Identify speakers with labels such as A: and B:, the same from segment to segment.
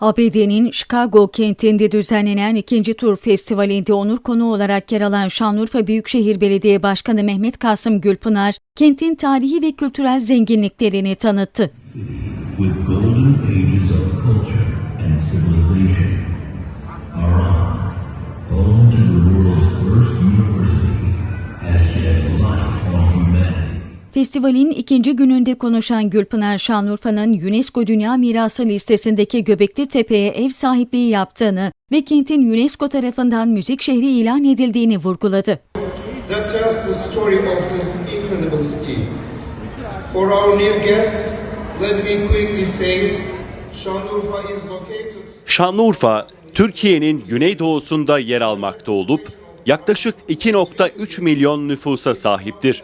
A: ABD'nin Chicago kentinde düzenlenen ikinci tur festivalinde onur konu olarak yer alan Şanlıurfa Büyükşehir Belediye Başkanı Mehmet Kasım Gülpınar, kentin tarihi ve kültürel zenginliklerini tanıttı.
B: with golden ages of culture and civilization.
A: Festivalin ikinci gününde konuşan Gülpınar Şanlıurfa'nın UNESCO Dünya Mirası listesindeki Göbekli Tepe'ye ev sahipliği yaptığını ve kentin UNESCO tarafından müzik şehri ilan edildiğini vurguladı.
C: that tells the story of this incredible city. For our new guests, let me quickly say Şanlıurfa is located
D: Şanlıurfa, Türkiye'nin güneydoğusunda yer almakta olup yaklaşık 2.3 milyon nüfusa sahiptir.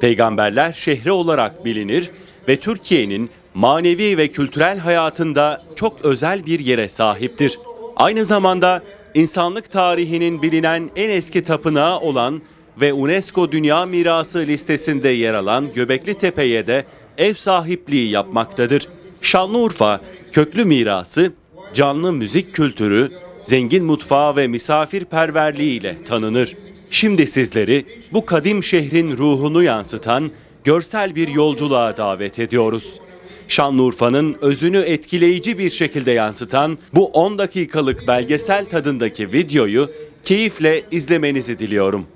D: Peygamberler şehri olarak bilinir ve Türkiye'nin manevi ve kültürel hayatında çok özel bir yere sahiptir. Aynı zamanda insanlık tarihinin bilinen en eski tapınağı olan ve UNESCO Dünya Mirası listesinde yer alan Göbekli Tepe'ye de ev sahipliği yapmaktadır. Şanlıurfa, köklü mirası, canlı müzik kültürü, zengin mutfağı ve misafirperverliği ile tanınır. Şimdi sizleri bu kadim şehrin ruhunu yansıtan görsel bir yolculuğa davet ediyoruz. Şanlıurfa'nın özünü etkileyici bir şekilde yansıtan bu 10 dakikalık belgesel tadındaki videoyu keyifle izlemenizi diliyorum.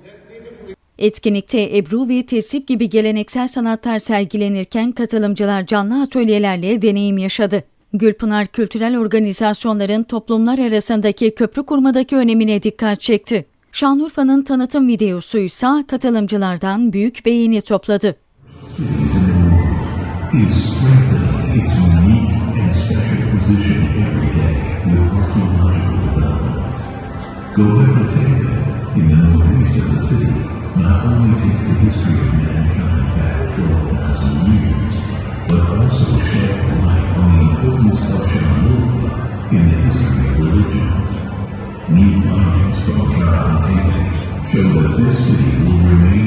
A: Etkinlikte Ebru ve Tesip gibi geleneksel sanatlar sergilenirken katılımcılar canlı atölyelerle deneyim yaşadı. Gülpınar kültürel organizasyonların toplumlar arasındaki köprü kurmadaki önemine dikkat çekti. Şanlıurfa'nın tanıtım videosu ise katılımcılardan büyük beğeni topladı.
B: refunding structure on David show that this city will remain